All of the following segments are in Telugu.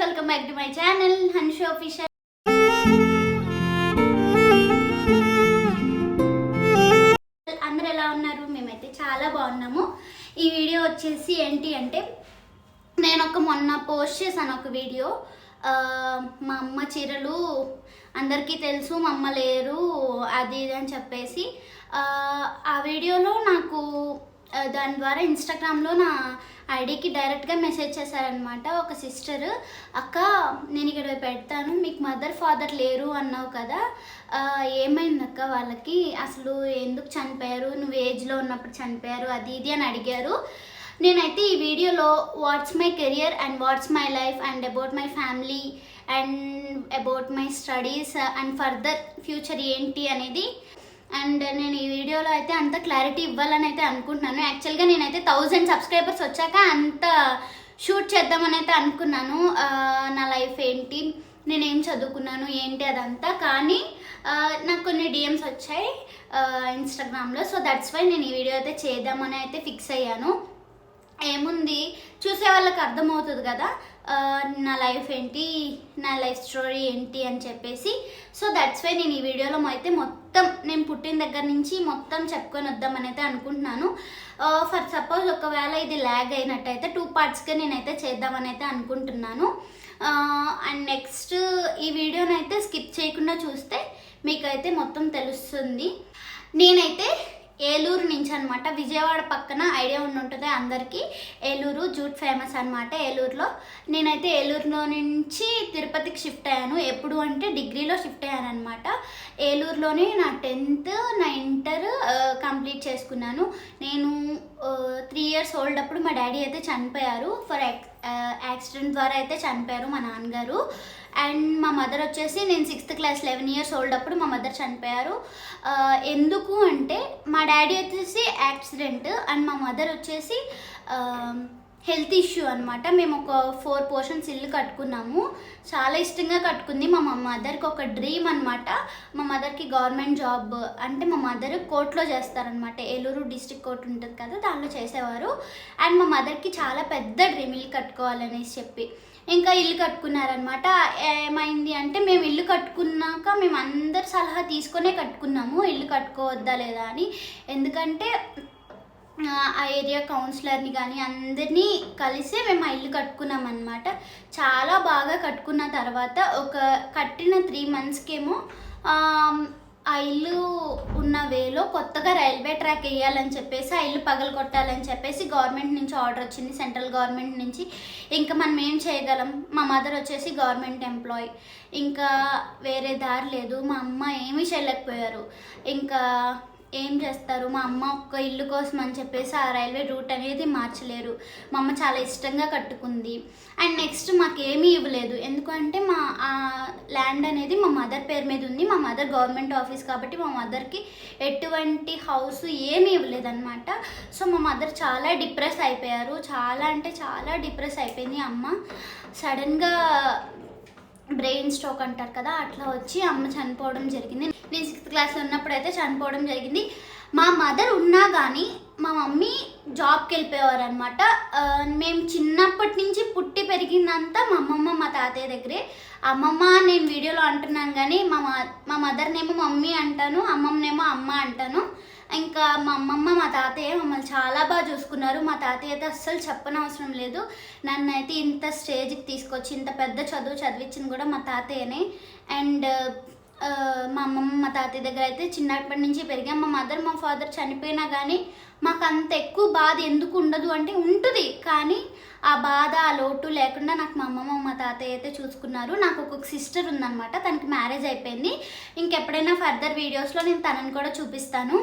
Welcome back to my channel Hanshu official అందరు ఎలా ఉన్నారు? మేమైతే చాలా బాగున్నాము. ఈ వీడియో వచ్చేసి ఏంటి అంటే నేను ఒక మొన్న పోస్ట్ చేశాను ఒక వీడియో. మా అమ్మ చీరలు అందరికీ తెలుసు మా అమ్మ లేరు అది ఇది అని చెప్పేసి. ఆ, వీడియోలో నాకు దాని ద్వారా ఇన్స్టాగ్రామ్లో నా ఐడికి డైరెక్ట్గా మెసేజ్ చేశారనమాట ఒక సిస్టర్. అక్క నేను ఇక్కడ పెడతాను మీకు మదర్ ఫాదర్ లేరు అన్నావు కదా ఏమైంది అక్క వాళ్ళకి? అసలు ఎందుకు చనిపోయారు? నువ్వు ఏజ్లో ఉన్నప్పుడు చనిపోయారు అది ఇది అని అడిగారు. నేనైతే ఈ వీడియోలో what's my career and what's my life and about my family and about my studies and further future ఏంటి అనేది అండ్ నేను ఈ వీడియోలో అయితే అంత క్లారిటీ ఇవ్వాలని అయితే అనుకుంటున్నాను. యాక్చువల్గా నేనైతే థౌజండ్ సబ్స్క్రైబర్స్ వచ్చాక అంత షూట్ చేద్దామని అయితే అనుకున్నాను. నా లైఫ్ ఏంటి? నేనేం చదువుకున్నాను? ఏంటి అదంతా? కానీ నాకు కొన్ని డిఎమ్స్ వచ్చాయి ఇన్స్టాగ్రామ్లో సో దట్స్ వై నేను ఈ వీడియో అయితే చేద్దామని అయితే ఫిక్స్ అయ్యాను. ఏముంది? చూసే వాళ్ళకి అర్థమవుతుంది కదా. నా లైఫ్ ఏంటి నా లైఫ్ స్టోరీ ఏంటి అని చెప్పేసి. సో దట్స్ వై నేను ఈ వీడియోలో అయితే మొత్తం నేను పుట్టిన దగ్గర నుంచి మొత్తం చెప్పుకొని వద్దామని అయితే అనుకుంటున్నాను ఫర్ సపోజ్ ఒకవేళ ఇది ల్యాగ్ అయినట్టయితే టూ పార్ట్స్గా నేనైతే చేద్దామని అయితే అనుకుంటున్నాను అండ్ నెక్స్ట్ ఈ వీడియోని అయితే స్కిప్ చేయకుండా చూస్తే మీకైతే మొత్తం తెలుస్తుంది. నేనైతే ఏలూరు నుంచి అనమాట విజయవాడ పక్కన ఐడియా ఉండి ఉంటుంది అందరికీ. ఏలూరు జూట్ ఫేమస్ అనమాట ఏలూరులో. నేనైతే ఏలూరులో నుంచి తిరుపతికి షిఫ్ట్ అయ్యాను. ఎప్పుడు అంటే డిగ్రీలో షిఫ్ట్ అయ్యాను అనమాట ఏలూరులోనే నా టెన్త్ నా ఇంటర్ కంప్లీట్ చేసుకున్నాను. నేను త్రీ ఇయర్స్ ఓల్డ్ అప్పుడు మా డాడీ అయితే చనిపోయారు. ఫర్ ఎక్స్ యాక్సిడెంట్ ద్వారా అయితే చనిపోయారు మా నాన్నగారు. అండ్ మా మదర్ వచ్చేసి నేను sixth class eleven years old అప్పుడు మా మదర్ చనిపోయారు. ఎందుకు అంటే మా డాడీ వచ్చేసి యాక్సిడెంట్ అండ్ మా మదర్ వచ్చేసి హెల్త్ ఇష్యూ అనమాట మేము ఒక ఫోర్ పోర్షన్స్ ఇల్లు కట్టుకున్నాము. చాలా ఇష్టంగా కట్టుకుంది మా మా మదర్కి ఒక డ్రీమ్ అనమాట మా మదర్కి గవర్నమెంట్ జాబ్ అంటే మా మదర్ కోర్టులో చేస్తారనమాట ఏలూరు డిస్టిక్ కోర్ట్ ఉంటుంది కదా దానిలో చేసేవారు. అండ్ మా మదర్కి చాలా పెద్ద డ్రీమ్ ఇల్లు కట్టుకోవాలనేసి చెప్పి. ఇంకా ఇల్లు కట్టుకున్నారనమాట ఏమైంది అంటే మేము ఇల్లు కట్టుకున్నాక మేము అందరి సలహా తీసుకొనే కట్టుకున్నాము. ఇల్లు కట్టుకోవద్దా లేదా అని. ఎందుకంటే ఆ, ఏరియా కౌన్సిలర్ని కానీ అందరినీ కలిసి మేము ఆ ఇల్లు కట్టుకున్నాం అనమాట చాలా బాగా కట్టుకున్న తర్వాత ఒక కట్టిన త్రీ మంత్స్కేమో ఆ ఇల్లు ఉన్న వేలో కొత్తగా రైల్వే ట్రాక్ వేయాలని చెప్పేసి ఆ ఇల్లు పగలు కొట్టాలని చెప్పేసి గవర్నమెంట్ నుంచి ఆర్డర్ వచ్చింది. సెంట్రల్ గవర్నమెంట్ నుంచి ఇంకా మనం ఏం చేయగలం? మా మదర్ వచ్చేసి గవర్నమెంట్ ఎంప్లాయ్. ఇంకా వేరే దారి లేదు. మా అమ్మ ఏమీ చేయలేకపోయారు. ఇంకా ఏం చేస్తారు? మా అమ్మ ఒక్క ఇల్లు కోసం అని చెప్పేసి ఆ రైల్వే రూట్ అనేది మార్చలేరు. మా అమ్మ చాలా ఇష్టంగా కట్టుకుంది. అండ్ నెక్స్ట్ మాకేమీ ఇవ్వలేదు. ఎందుకంటే మా ఆ ల్యాండ్ అనేది మా మదర్ పేరు మీద ఉంది. మా మదర్ గవర్నమెంట్ ఆఫీస్ కాబట్టి మా మదర్కి ఎటువంటి హౌస్ ఏమీ ఇవ్వలేదన్నమాట. సో మా మదర్ చాలా డిప్రెస్ అయిపోయారు. చాలా అంటే చాలా డిప్రెస్ అయిపోయింది అమ్మ. సడన్గా బ్రెయిన్ స్ట్రోక్ అంటారు కదా అట్లా వచ్చి అమ్మ చనిపోవడం జరిగింది. నేను సిక్స్త్ క్లాస్లో ఉన్నప్పుడు అయితే చనిపోవడం జరిగింది. మా మదర్ ఉన్నా కానీ మా మమ్మీ జాబ్కి వెళ్ళిపోయేవారు అనమాట మేము చిన్నప్పటి నుంచి పుట్టి పెరిగిందంతా మా అమ్మమ్మ మా తాతయ్య దగ్గరే. అమ్మమ్మ నేను వీడియోలో అంటున్నాను కానీ మా మా మదర్నేమో మమ్మీ అంటాను అమ్మమ్మనేమో అమ్మ అంటాను. ఇంకా మా అమ్మమ్మ మా తాతయ్య మమ్మల్ని చాలా బాగా చూసుకున్నారు. మా తాతయ్య అయితే అస్సలు చెప్పనవసరం లేదు. నన్ను అయితే ఇంత స్టేజ్కి తీసుకొచ్చి ఇంత పెద్ద చదువు చదివించింది కూడా మా తాతయ్యనే. అండ్ మా అమ్మమ్మ మా తాతయ్య దగ్గర అయితే చిన్నప్పటి నుంచి పెరిగా. మా మదర్ మా ఫాదర్ చనిపోయినా కానీ మాకు అంత ఎక్కువ బాధ ఎందుకు ఉండదు అంటే ఉంటుంది. కానీ ఆ బాధ ఆ లోటు లేకుండా నాకు మా అమ్మమ్మ మా తాతయ్య అయితే చూసుకున్నారు. నాకు ఒక సిస్టర్ ఉందన్నమాట. తనకి మ్యారేజ్ అయిపోయింది. ఇంకెప్పుడైనా ఫర్దర్ వీడియోస్లో నేను తనని కూడా చూపిస్తాను.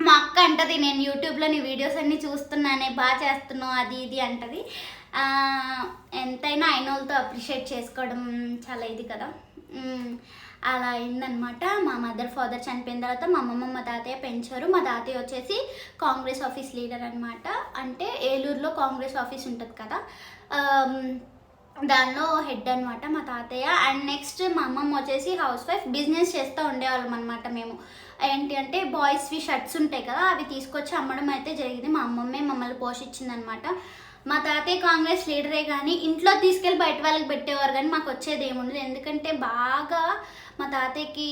మా అక్క అంటది నేను యూట్యూబ్లో నీ వీడియోస్ అన్నీ చూస్తున్నానే బాగా చేస్తున్నావు అది ఇది అంటది. ఎంతైనా అయిన వాళ్ళతో అప్రిషియేట్ చేసుకోవడం చాలా ఇది కదా. అలా అయిందనమాట మా మదర్ ఫాదర్ చనిపోయిన తర్వాత మా అమ్మమ్మ మా తాతయ్య పెంచారు. మా తాతయ్య వచ్చేసి కాంగ్రెస్ ఆఫీస్ లీడర్ అనమాట అంటే ఏలూరులో కాంగ్రెస్ ఆఫీస్ ఉంటుంది కదా. దానిలో హెడ్ అనమాట మా తాతయ్య. అండ్ నెక్స్ట్ మా అమ్మమ్మ వచ్చేసి హౌస్ వైఫ్. బిజినెస్ చేస్తూ ఉండేవాళ్ళం అనమాట మేము. ఏంటి అంటే బాయ్స్వి షర్ట్స్ ఉంటాయి కదా అవి తీసుకొచ్చి అమ్మడం అయితే జరిగింది. మా అమ్మమ్మే మమ్మల్ని పోషించిందనమాట మా తాతయ్య కాంగ్రెస్ లీడరే కానీ ఇంట్లో తీసుకెళ్ళి బయట వాళ్ళకి పెట్టేవారు కానీ మాకు వచ్చేది ఏముండదు. ఎందుకంటే బాగా మా తాతయ్యకి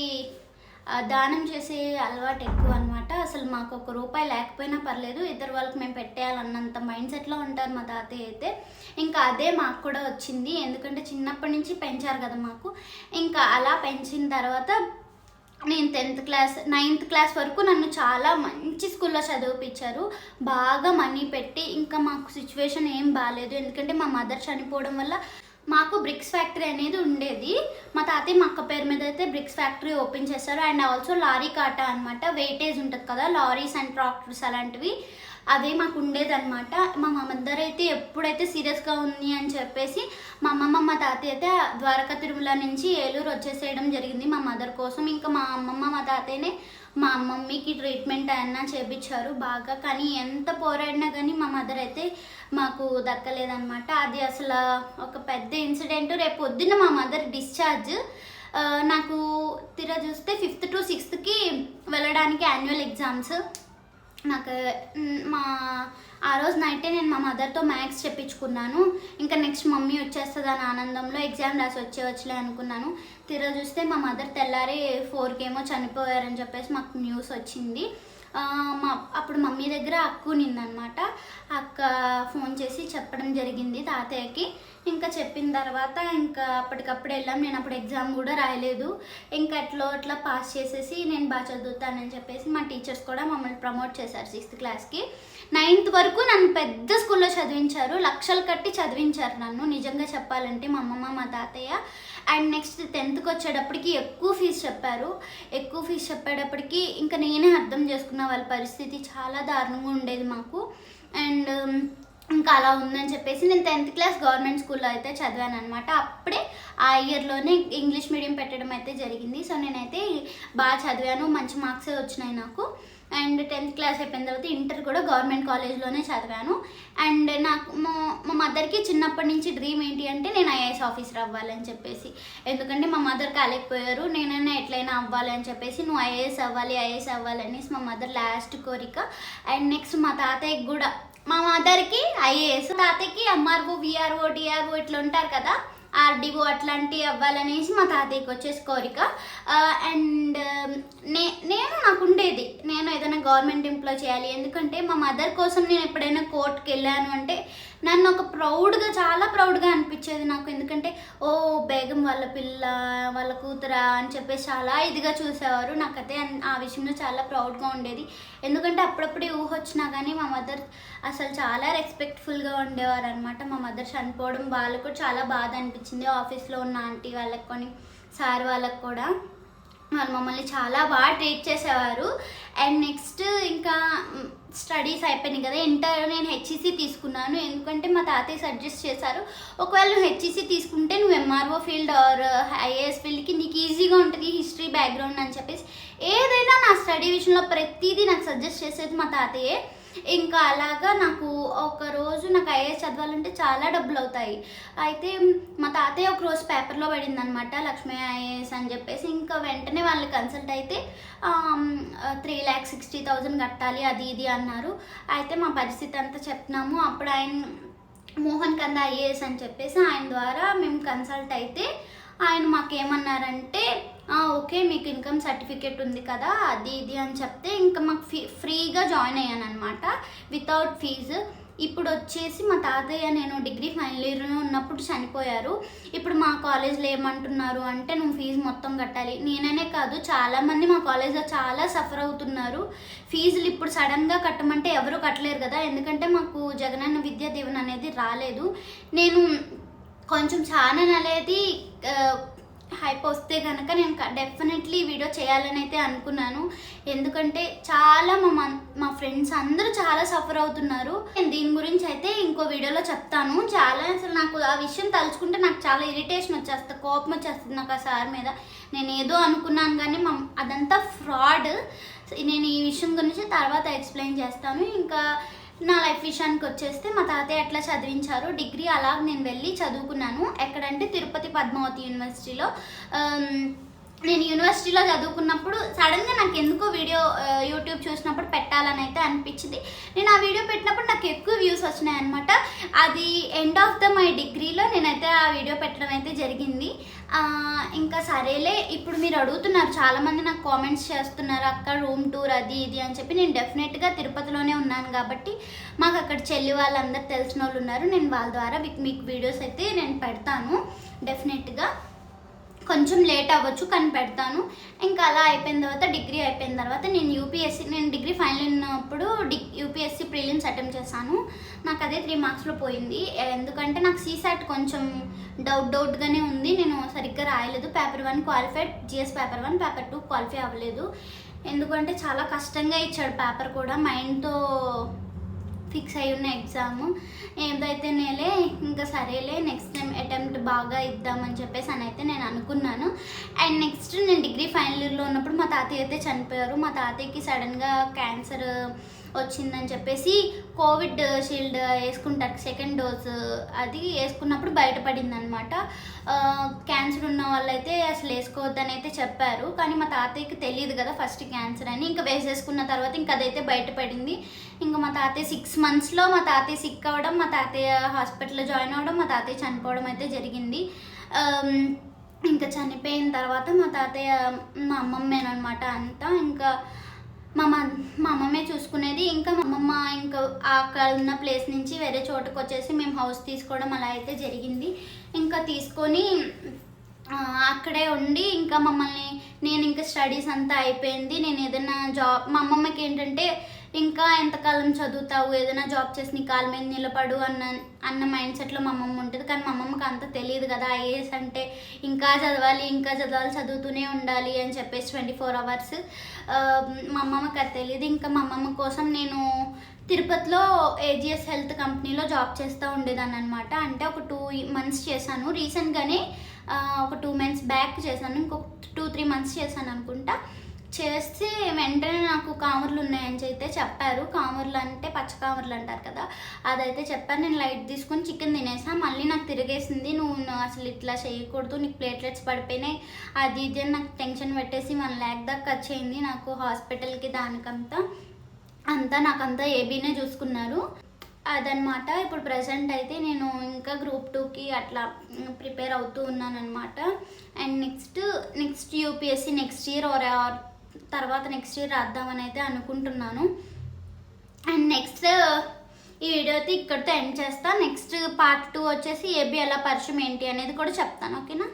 దానం చేసే అలవాటు ఎక్కువ అనమాట అసలు మాకు ఒక రూపాయి లేకపోయినా పర్లేదు ఇద్దరు వాళ్ళకి మేము పెట్టేయాలన్నంత మైండ్ సెట్లో ఉంటారు మా తాతయ్య అయితే. ఇంకా అదే మాకు కూడా వచ్చింది. ఎందుకంటే చిన్నప్పటి నుంచి పెంచారు కదా మాకు. ఇంకా అలా పెంచిన తర్వాత నేను టెన్త్ క్లాస్ నైన్త్ క్లాస్ వరకు నన్ను చాలా మంచి స్కూల్లో చదివిపించారు బాగా మనీ పెట్టి ఇంకా మాకు సిచ్యువేషన్ ఏం బాగాలేదు ఎందుకంటే మా మదర్ చనిపోవడం వల్ల మాకు బ్రిక్స్ ఫ్యాక్టరీ అనేది ఉండేది. మా తాతయ్య మా అక్క పేరు మీద అయితే బ్రిక్స్ ఫ్యాక్టరీ ఓపెన్ చేశారు. అండ్ ఆల్సో లారీ కాటా అనమాట వెయిటేజ్ ఉంటుంది కదా లారీస్ అండ్ ట్రాక్టర్స్ అలాంటివి. అదే మాకు ఉండేదన్నమాట. మా మదర్ అయితే ఎప్పుడైతే సీరియస్గా ఉంది అని చెప్పేసి మా అమ్మమ్మ మా తాతయ్య అయితే ద్వారకా తిరుమల నుంచి ఏలూరు వచ్చేసేయడం జరిగింది మా మదర్ కోసం. ఇంకా మా అమ్మమ్మ మా తాతయ్యనే మా మమ్మీకి ట్రీట్మెంట్ అయినా చేపించారు బాగా. కానీ ఎంత పోరాడినా కానీ మా మదర్ అయితే మాకు దక్కలేదన్నమాట. అది అసలు ఒక పెద్ద ఇన్సిడెంట్ రేపు పొద్దున్న మా మదర్ డిశ్చార్జ్ నాకు తీరా చూస్తే ఫిఫ్త్ టు సిక్స్త్కి వెళ్ళడానికి యాన్యువల్ ఎగ్జామ్స్ నాకు మా ఆ రోజు నైటే నేను మా మదర్తో మ్యాథ్స్ చెప్పించుకున్నాను. ఇంకా నెక్స్ట్ మమ్మీ వచ్చేస్తుంది అని ఆనందంలో ఎగ్జామ్ రాసి వచ్చేవచ్చులే అనుకున్నాను. తీరా చూస్తే మా మదర్ తెల్లారి ఫోర్కేమో ఏమో చనిపోయారని చెప్పేసి మాకు న్యూస్ వచ్చింది. మా అప్పుడు మమ్మీ దగ్గర అక్కు నిందనమాట. అక్క ఫోన్ చేసి చెప్పడం జరిగింది తాతయ్యకి. ఇంకా చెప్పిన తర్వాత ఇంకా అప్పటికప్పుడు వెళ్ళాం. నేను అప్పుడు ఎగ్జామ్ కూడా రాయలేదు. ఇంకా ఎట్లో అట్లా పాస్ చేసేసి నేను బాగా చదువుతానని చెప్పేసి మా టీచర్స్ కూడా మమ్మల్ని ప్రమోట్ చేశారు సిక్స్త్ క్లాస్కి. నైన్త్ వరకు నన్ను పెద్ద స్కూల్లో చదివించారు. లక్షలు కట్టి చదివించారు నన్ను. నిజంగా చెప్పాలంటే మా అమ్మమ్మ మా తాతయ్య అండ్ నెక్స్ట్ టెన్త్కి వచ్చేటప్పటికి ఎక్కువ ఫీజు చెప్పారు. ఎక్కువ ఫీజు చెప్పేటప్పటికి ఇంకా నేనే అర్థం చేసుకున్న వాళ్ళ పరిస్థితి చాలా దారుణంగా ఉండేది మాకు. అండ్ ఇంకా అలా ఉందని చెప్పేసి నేను టెన్త్ క్లాస్ గవర్నమెంట్ స్కూల్లో అయితే చదివాను అనమాట అప్పుడే ఆ ఇయర్లోనే ఇంగ్లీష్ మీడియం పెట్టడం అయితే జరిగింది. సో నేనైతే బాగా చదివాను. మంచి మార్క్సే వచ్చినాయి నాకు. అండ్ టెన్త్ క్లాస్ అయిపోయిన తర్వాత ఇంటర్ కూడా గవర్నమెంట్ కాలేజ్లోనే చదివాను. అండ్ నాకు మా మా మదర్కి చిన్నప్పటి నుంచి డ్రీమ్ ఏంటి అంటే నేను ఐఏఎస్ ఆఫీసర్ అవ్వాలని చెప్పేసి. ఎందుకంటే మా మదర్ కాలేకపోయారు. నేనైనా ఎట్లయినా అవ్వాలి అని చెప్పేసి నువ్వు ఐఏఎస్ అవ్వాలి ఐఏఎస్ అవ్వాలి అనేసి మా మదర్ లాస్ట్ కోరిక. అండ్ నెక్స్ట్ మా తాతయ్యకి కూడా మా మదర్కి ఐఏఎస్ తాతయ్యకి ఎంఆర్ఓ విఆర్ఓ డిఆర్ఓ ఇట్లా ఉంటారు కదా. ఆర్డీఓ అట్లాంటివి అవ్వాలనేసి మా తాతయ్యకి వచ్చేసి కోరిక. అండ్ నే నేను నాకు ఉండేది. నేను ఏదైనా గవర్నమెంట్ ఎంప్లాయ్ చేయాలి. ఎందుకంటే మా మదర్ కోసం నేను ఎప్పుడైనా కోర్టుకి వెళ్ళాను అంటే నన్ను ఒక ప్రౌడ్గా చాలా ప్రౌడ్గా అనిపించేది నాకు. ఎందుకంటే ఓ బేగం వాళ్ళ పిల్ల వాళ్ళ కూతురా అని చెప్పేసి చాలా ఇదిగా చూసేవారు. నాకైతే ఆ విషయంలో చాలా ప్రౌడ్గా ఉండేది. ఎందుకంటే అప్పుడప్పుడు ఊహ వచ్చినా కానీ మా మదర్ అసలు చాలా రెస్పెక్ట్ఫుల్గా ఉండేవారు అనమాట మా మదర్ చనిపోవడం వాళ్ళకు కూడా చాలా బాధ అనిపించింది. ఆఫీస్లో ఉన్న ఆంటీ వాళ్ళకి కొని సార్ వాళ్ళకి కూడా. వాళ్ళు మమ్మల్ని చాలా బాగా ట్రీట్ చేసేవారు. అండ్ నెక్స్ట్ ఇంకా స్టడీస్ అయిపోయినాయి కదా ఇంటర్ నేను హెచ్ఈసి తీసుకున్నాను. ఎందుకంటే మా తాతయ్య సజెస్ట్ చేశారు ఒకవేళ నువ్వు హెచ్ఈసి తీసుకుంటే నువ్వు ఎంఆర్ఓ ఫీల్డ్ ఆర్ ఐఏఎస్ ఫీల్డ్కి నీకు ఈజీగా ఉంటుంది హిస్టరీ బ్యాక్గ్రౌండ్ అని చెప్పేసి. ఏదైనా నా స్టడీ విషయంలో ప్రతిదీ నాకు సజెస్ట్ చేసేది మా తాతయ్యే. ఇంకా అలాగా నాకు ఒక రోజు నాకు ఐఏఎస్ చదవాలంటే చాలా డబ్బులు అవుతాయి. అయితే మా తాతయ్య ఒక రోజు పేపర్లో పడింది అనమాట లక్ష్మీ ఐఏఎస్ అని చెప్పేసి. ఇంకా వెంటనే వాళ్ళు కన్సల్ట్ అయితే త్రీ ల్యాక్ సిక్స్టీ థౌజండ్ కట్టాలి అది ఇది అన్నారు. అయితే మా పరిస్థితి అంతా చెప్తున్నాము. అప్పుడు ఆయన మోహన్ కంద ఐఏఎస్ అని చెప్పేసి ఆయన ద్వారా మేము కన్సల్ట్ అయితే ఆయన మాకేమన్నారంటే ఓకే మీకు ఇన్కమ్ సర్టిఫికేట్ ఉంది కదా అది ఇది అని చెప్తే ఇంకా మాకు ఫీ ఫ్రీగా జాయిన్ అయ్యాను అనమాట వితౌట్ ఫీజు. ఇప్పుడు వచ్చేసి మా తాతయ్య నేను డిగ్రీ ఫైనల్ ఇయర్లో ఉన్నప్పుడు చనిపోయారు. ఇప్పుడు మా కాలేజ్లో ఏమంటున్నారు అంటే నువ్వు ఫీజు మొత్తం కట్టాలి. నేననే కాదు చాలామంది మా కాలేజ్లో చాలా సఫర్ అవుతున్నారు. ఫీజులు ఇప్పుడు సడన్గా కట్టమంటే ఎవరు కట్టలేరు కదా ఎందుకంటే మాకు జగనన్న విద్యా దీవెన అనేది రాలేదు. నేను కొంచెం ఛానల్ అనేది హైప్ వస్తే కనుక నేను డెఫినెట్లీ వీడియో చేయాలని అయితే అనుకున్నాను. ఎందుకంటే చాలా మా మా ఫ్రెండ్స్ అందరూ చాలా సఫర్ అవుతున్నారు. నేను దీని గురించి అయితే ఇంకో వీడియోలో చెప్తాను. చాలా అసలు నాకు ఆ విషయం తలుచుకుంటే నాకు చాలా ఇరిటేషన్ వచ్చేస్తుంది కోపం వచ్చేస్తుంది నాకు ఆ సార్ మీద. నేను ఏదో అనుకున్నాను కానీ మా అదంతా ఫ్రాడ్ నేను ఈ విషయం గురించి తర్వాత ఎక్స్ప్లెయిన్ చేస్తాను. ఇంకా నా లైఫ్ విషయానికి వచ్చేస్తే మా తాతయ్య అట్లా చదివించారు డిగ్రీ అలా నేను వెళ్ళి చదువుకున్నాను. ఎక్కడంటే తిరుపతి పద్మావతి యూనివర్సిటీలో. నేను యూనివర్సిటీలో చదువుకున్నప్పుడు సడన్గా నాకు ఎందుకో వీడియో యూట్యూబ్ చూసినప్పుడు పెట్టాలని అయితే అనిపించింది. నేను ఆ వీడియో పెట్టినప్పుడు నాకు ఎక్కువ వ్యూస్ వచ్చినాయి అనమాట అది ఎండ్ ఆఫ్ ద మై డిగ్రీలో నేనైతే ఆ వీడియో పెట్టడం అయితే జరిగింది. ఇంకా సరేలే ఇప్పుడు మీరు అడుగుతున్నారు చాలామంది నాకు కామెంట్స్ చేస్తున్నారు అక్క రూమ్ టూర్ అది ఇది అని చెప్పి నేను డెఫినెట్గా తిరుపతిలోనే ఉన్నాను కాబట్టి మాకు అక్కడ చెల్లి వాళ్ళందరూ తెలిసిన వాళ్ళు ఉన్నారు. నేను వాళ్ళ ద్వారా మీకు మీకు వీడియోస్ అయితే నేను పెడతాను డెఫినెట్గా కొంచెం లేట్ అవ్వచ్చు కానీ పెడతాను. ఇంకా అలా అయిపోయిన తర్వాత డిగ్రీ అయిపోయిన తర్వాత నేను యూపీఎస్సీ నేను డిగ్రీ ఫైనల్ ఉన్నప్పుడు డి యూపీఎస్సీ ప్రిలిమ్స్ అటెంప్ట్ చేశాను. నాకు అదే త్రీ మార్క్స్లో పోయింది. ఎందుకంటే నాకు సీసాట్ కొంచెం డౌట్ డౌట్గానే ఉంది. నేను సరిగ్గా రాయలేదు. Paper one qualified GS paper one paper two qualify అవ్వలేదు. ఎందుకంటే చాలా కష్టంగా ఇచ్చాడు పేపర్ కూడా. మైండ్తో ఫిక్స్ అయి ఉన్న ఎగ్జామ్. ఏదైతే నేలే ఇంకా సరేలే నెక్స్ట్ టైం అటెంప్ట్ బాగా ఇద్దామని చెప్పేసి అని అయితే నేను అనుకున్నాను. అండ్ నెక్స్ట్ నేను డిగ్రీ ఫైనల్ ఇయర్లో ఉన్నప్పుడు మా తాతయ్య అయితే చనిపోయారు. మా తాతయ్యకి సడన్గా క్యాన్సర్ వచ్చిందని చెప్పేసి కోవిడ్ షీల్డ్ వేసుకుంటారు. సెకండ్ డోస్ అది వేసుకున్నప్పుడు బయటపడింది అనమాట క్యాన్సర్ ఉన్న వాళ్ళైతే అసలు వేసుకోవద్దని అయితే చెప్పారు. కానీ మా తాతయ్యకి తెలియదు కదా ఫస్ట్ క్యాన్సర్ అని. ఇంకా వేసేసుకున్న తర్వాత ఇంకా అదైతే బయటపడింది. ఇంకా మా తాతయ్య సిక్స్ మంత్స్లో మా తాతయ్య సిక్ అవ్వడం మా తాతయ్య హాస్పిటల్లో జాయిన్ అవ్వడం మా తాతయ్య చనిపోవడం అయితే జరిగింది. ఇంకా చనిపోయిన తర్వాత మా తాతయ్య మా అమ్మమ్మేనమాట అంతా. ఇంకా మా మా అమ్మమ్మే చూసుకునేది. ఇంకా మా అమ్మమ్మ ఇంకా అక్కడ ఉన్న ప్లేస్ నుంచి వేరే చోటుకు వచ్చేసి మేము హౌస్ తీసుకోవడం అలా అయితే జరిగింది. ఇంకా తీసుకొని అక్కడే ఉండి ఇంకా మమ్మల్ని నేను ఇంకా స్టడీస్ అంతా అయిపోయింది. నేను ఏదైనా జాబ్ మా అమ్మమ్మకి ఏంటంటే ఇంకా ఎంతకాలం చదువుతావు? ఏదైనా జాబ్ చేసి నీ కాళ్ళ మీద నిలబడు అన్న అన్న మైండ్ సెట్లో మా అమ్మమ్మ ఉంటుంది. కానీ మా అమ్మమ్మకి అంత తెలియదు కదా. ఐఏఎస్ అంటే ఇంకా చదవాలి ఇంకా చదవాలి చదువుతూనే ఉండాలి అని చెప్పేసి ట్వంటీ ఫోర్ అవర్స్ మా అమ్మమ్మకి అది తెలియదు. ఇంకా మా అమ్మమ్మ కోసం నేను తిరుపతిలో ఏజిఎస్ హెల్త్ కంపెనీలో జాబ్ చేస్తూ ఉండేదాన్ని అనమాట అంటే ఒక టూ మంత్స్ చేశాను. రీసెంట్గానే ఒక టూ మంత్స్ బ్యాక్ చేశాను. ఇంకొక టూ త్రీ మంత్స్ చేశాను అనుకుంటా. చేస్తే వెంటనే నాకు కామర్లు ఉన్నాయని అయితే చెప్పారు. కామర్లు అంటే పచ్చ కామర్లు అంటారు కదా అదైతే చెప్పారు. నేను లైట్ తీసుకొని చికెన్ తినేసా. మళ్ళీ నాకు తిరిగేసింది. నువ్వు అసలు ఇట్లా చేయకూడదు. నీకు ప్లేట్లెట్స్ పడిపోయినాయి. అది ఇది అని నాకు టెన్షన్ పెట్టేసి వన్ ల్యాక్ దాకా వచ్చేయింది నాకు హాస్పిటల్కి దానికంతా. అంతా నాకంతా ఏబీనే చూసుకున్నారు. అదనమాట ఇప్పుడు ప్రజెంట్ అయితే నేను ఇంకా గ్రూప్ టూకి అట్లా ప్రిపేర్ అవుతూ ఉన్నాను అనమాట and next next UPSC next year or తర్వాత నెక్స్ట్ ఇయర్ రాద్దామని అయితే అనుకుంటున్నాను. అండ్ నెక్స్ట్ ఈ వీడియో అయితే ఇక్కడితో ఎండ్ చేస్తా. నెక్స్ట్ పార్ట్ టూ వచ్చేసి ఏబీ ఎలా పరిచయం ఏంటి అనేది కూడా చెప్తాను ఓకేనా?